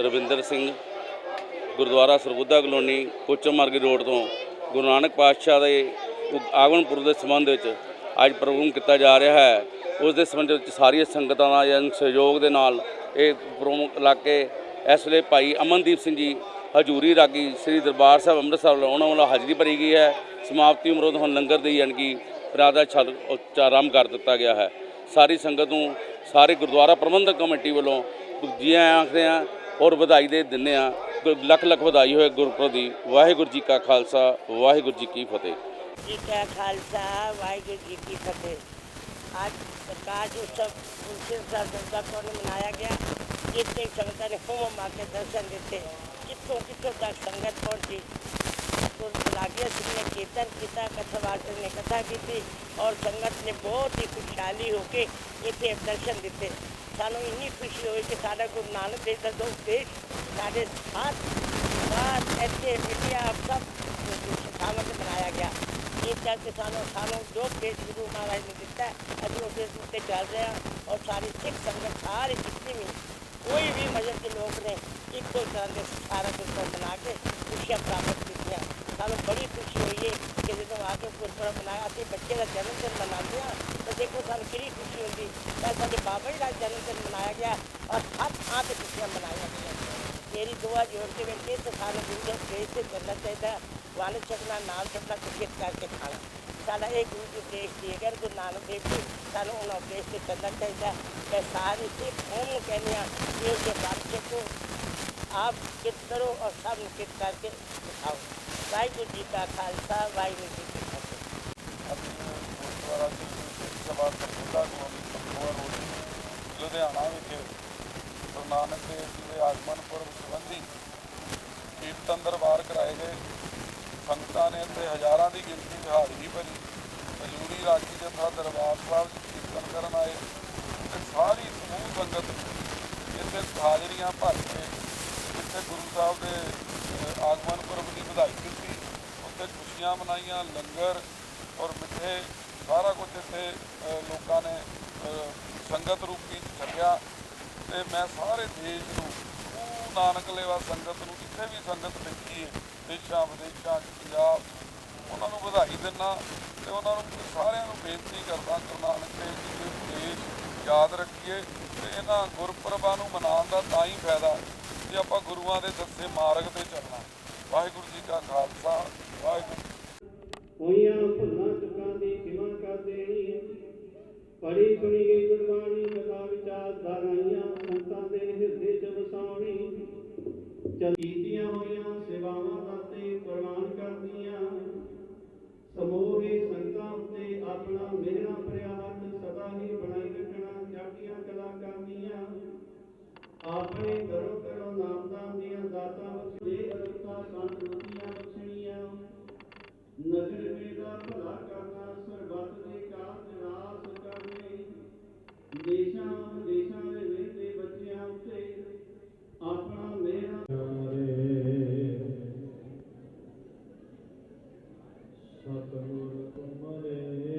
Ravinder Singh, gurdwara Sarbuddha colony, ਕੋਚਮ ਮਾਰਗੀ road ਤੋਂ ਗੁਰੂ ਨਾਨਕ ਪਾਤਸ਼ਾਹ ਦੇ ਉ- ਪੁਰਬ ਦੇ ਸੰਬੰਧ ਵਿੱਚ ਅੱਜ ਪ੍ਰੋਗਰਾਮ ਕੀਤਾ ਜਾ ਰਿਹਾ ਹੈ। ਉਸ ਦੇ ਸੰਬੰਧ ਵਿੱਚ ਸਾਰੀਆਂ ਸੰਗਤਾਂ ਦਾ ਜਨ ਸਹਿਯੋਗ ਦੇ ਨਾਲ ਇਹ ਪ੍ਰੋਗਰਾਮ ਇਲਾਕੇ ਇਸ ਵੇਲੇ ਭਾਈ ਅਮਨਦੀਪ ਸਿੰਘ ਜੀ, ਹਜੂਰੀ ਰਾਗੀ ਸ੍ਰੀ ਦਰਬਾਰ ਸਾਹਿਬ ਅੰਮ੍ਰਿਤਸਰ ਵੱਲੋਂ ਉਹਨਾਂ ਵੱਲੋਂ ਹਾਜ਼ਰੀ ਭਰੀ ਗਈ ਹੈ। ਸਮਾਪਤੀ ਉਮਰੋਂ ਹੁਣ ਲੰਗਰ ਦੀ ਯਾਨੀ ਕਿ ਪ੍ਰਾਦਾ ਛੱਡ ਆਰੰਭ ਕਰ ਦਿੱਤਾ ਗਿਆ ਹੈ। ਸਾਰੀ ਸੰਗਤ ਨੂੰ ਸਾਰੇ ਗੁਰਦੁਆਰਾ ਪ੍ਰਬੰਧਕ ਕਮੇਟੀ ਵੱਲੋਂ ਜੀ ਆਇਆਂ ਆਖਦੇ ਹਾਂ ਔਰ ਵਧਾਈ ਦੇ ਦਿੰਦੇ ਹਾਂ ਗੁ- ਲੱਖ ਲੱਖ ਵਧਾਈ ਹੋਏ ਗੁਰਪੁਰਬ ਦੀ ਵਾਹਿਗੁਰੂ ਜੀ ਕਾ ਖਾਲਸਾ ਵਾਹਿਗੁਰੂ ਜੀ ਕੀ ਫਤਿਹ ਜੀ ਕਾ ਖਾਲਸਾ ਵਾਹਿਗੁਰੂ ਜੀ ਕੀ ਫਤਿਹ ਅੱਜ ਪ੍ਰਕਾਸ਼ ਉਤਸਵ ਪੁਰਸ਼ਰ ਸਰਦਾਰ ਕੋਲ ਮਨਾਇਆ ਗਿਆ ਜਿੱਥੇ ਸੰਗਤਾਂ ਨੇ ਹੋਮ ਮਾ ਕੇ ਦਰਸ਼ਨ ਦਿੱਤੇ ਕਿੱਥੋਂ ਕਿੱਥੋਂ ਤੱਕ ਸੰਗਤ ਪਹੁੰਚੀ ਤੋਂ ਲਾਗੇ ਸਿੰਘ ਨੇ ਕੀਰਤਨ ਕੀਤਾ ਕਥਾਵਾਚਕ ਨੇ ਕਥਾ ਕੀਤੀ ਔਰ ਸੰਗਤ ਨੇ ਬਹੁਤ ਹੀ ਖੁਸ਼ਹਾਲੀ ਹੋ ਕੇ ਇੱਥੇ ਦਰਸ਼ਨ ਦਿੱਤੇ ਸਾਨੂੰ ਇੰਨੀ ਖੁਸ਼ੀ ਹੋਈ ਕਿ ਸਾਡਾ ਗੁਰੂ ਨਾਨਕ ਦੇਵ ਦਾ ਦੋ ਦੇਸ਼ ਸਾਡੇ ਸਾਥ ਬਾਤ ਇੱਥੇ ਮੀਡੀਆ ਸਭ ਸਿਖਾਵਤ ਬਣਾਇਆ ਗਿਆ ਇਹ ਕਰਕੇ ਸਾਨੂੰ ਸਾਨੂੰ ਜੋ ਦੇਸ਼ ਗੁਰੂ ਮਹਾਰਾਜ ਨੇ ਦਿੱਤਾ ਹੈ, ਅਸੀਂ ਉਸ ਦੇ ਉੱਤੇ ਚੱਲ ਰਹੇ ਹਾਂ ਔਰ ਸਾਰੀ ਸਿੱਖ ਸੰਗਤ ਸਾਰੇ ਜਿਤਨੀ ਵੀ ਕੋਈ ਵੀ ਮਜ਼ਹਬ ਦੇ ਲੋਕ ਨੇ ਇੱਕੋ ਤਰ੍ਹਾਂ ਦੇ ਸਾਰਾ ਕੁਝ ਬਣਾ ਕੇ ਖੁਸ਼ੀਆਂ ਪ੍ਰਾਪਤ ਕੀਤੀਆਂ ਸਾਨੂੰ ਬੜੀ ਖੁਸ਼ੀ ਹੋਈ ਹੈ ਕਿ ਜਦੋਂ ਆ ਕੇ ਗੁਰਪੁਰਬ ਮਨਾਇਆ ਅਸੀਂ ਬੱਚੇ ਦਾ ਜਨਮ ਦਿਨ ਮਨਾਉਂਦੇ ਹਾਂ ਤਾਂ ਦੇਖੋ देखो सर श्री खुशी होगी। कल तो मेरे बाबा जी का जन्मदिन मनाया गया और हर थान पे खुशियाँ मनाया गया मेरी दुआ जोड़ते हुए बेटे तो सारे गुरु देश से करना चाहिए वाले छकना नाल छकना क्रिकेट करके खाना। साला एक गुरु उपदेश दिए गए गुरु नानक देव जी सू उन्होंने उपदेश से करना चाहिए मैं सारे सिर्फ़ फ़ोन कहने कि उसके बाद देखो आप कित करो और सब कित करके दिखाओ। वाहगुरु जी का खालसा, वाहगुरु जी की ਗੁਰੂ ਨਾਨਕ ਦੇਵ ਜੀ ਦੇ ਆਗਮਨ ਪੁਰਬ ਸੰਬੰਧੀ ਕੀਰਤਨ ਦਰਬਾਰ ਕਰਾਏ ਗਏ। ਸੰਗਤਾਂ ਨੇ ਇੱਥੇ ਹਜ਼ਾਰਾਂ ਦੀ ਗਿਣਤੀ ਵਿੱਚ ਹਾਜ਼ਰੀ ਭਰੀ। ਹਜ਼ੂਰੀ ਰਾਗੀ ਜਥਾ ਦਰਬਾਰ ਸਾਹਿਬ 'ਚ ਕੀਰਤਨ ਕਰਨ ਆਏ ਤੇ ਸਾਰੀ ਸਮੂਹ ਸੰਗਤ ਇੱਥੇ ਹਾਜ਼ਰੀਆਂ ਭਰ ਕੇ ਇੱਥੇ ਗੁਰੂ ਸਾਹਿਬ ਦੇ ਆਗਮਨ ਪੁਰਬ ਦੀ ਵਧਾਈ ਦਿੱਤੀ। ਉੱਥੇ ਖੁਸ਼ੀਆਂ ਮਨਾਈਆਂ, ਲੰਗਰ ਔਰ ਮਿੱਠੇ ਸਾਰਾ ਕੁਝ ਇੱਥੇ ਲੋਕਾਂ ਨੇ ਸੰਗਤ ਰੂਪੀ ਛਕਿਆ। ਮੈਂ ਸਾਰੇ ਦੇਸ਼ ਨੂੰ ਉਹ ਨਾਨਕ ਲੇਵਾ ਸੰਗਤ ਨੂੰ, ਜਿੱਥੇ ਵੀ ਸੰਗਤ ਬੈਠੀ ਹੈ, ਦੇਸ਼ਾਂ, ਵਿਦੇਸ਼ਾਂ, ਪੰਜਾਬ, ਉਹਨਾਂ ਨੂੰ ਵਧਾਈ ਦਿੰਦਾ ਤੇ ਉਹਨਾਂ ਨੂੰ ਸਾਰਿਆਂ ਨੂੰ ਬੇਨਤੀ ਕਰਦਾ, ਗੁਰੂ ਨਾਨਕ ਦੇਵ ਜੀ ਦੇ ਉਪਦੇਸ਼ ਯਾਦ ਰੱਖੀਏ ਤੇ ਇਹਨਾਂ ਗੁਰਪੁਰਬਾਂ ਨੂੰ ਮਨਾਉਣ ਦਾ ਤਾਂ ਹੀ ਫਾਇਦਾ ਜੇ ਆਪਾਂ ਗੁਰੂਆਂ ਦੇ ਦੱਸੇ ਮਾਰਗ ਤੇ ਚੱਲਣਾ। ਵਾਹਿਗੁਰੂ ਜੀ ਕਾ ਖਾਲਸਾ, ਵਾਹਿਗੁਰੂ ਹੋਈਆਂ ਭੁੱਲਾਂ, ਚੁੱਕਾਂ ਦੀ ਖਿਮਾ ਕਰ ਦੇਣੀ ਪੜੀ ਸੁਣੀ ਗਈ ਆਪੇ ਕਰੋ ਕਰੋ ਨਾਮਦਾਨ ਦੀਆਂ ਦਾਤਾਂ ਬਖਸ਼ੇ ਅਰਤਾ ਸੰਤ ਰੋਟੀਆਂ ਬਖਸ਼ਣੀਆਂ ਨਗਰ ਮੇਰਾ ਭਲਾ ਕਰਨਾ ਸਰਬੱਤ ਦੇ ਕਾਰਜ ਰਾਸ ਕਰਨੇ। ਦੇਸ਼ਾਂ, ਵਿਦੇਸ਼ਾਂ ਦੇ ਵੇਲੇ ਬੱਚਿਆਂ ਉੱਤੇ ਆਪਣਾ ਮੇਰਾ ਸਤਿਗੁਰ ਤੁਮਰੇ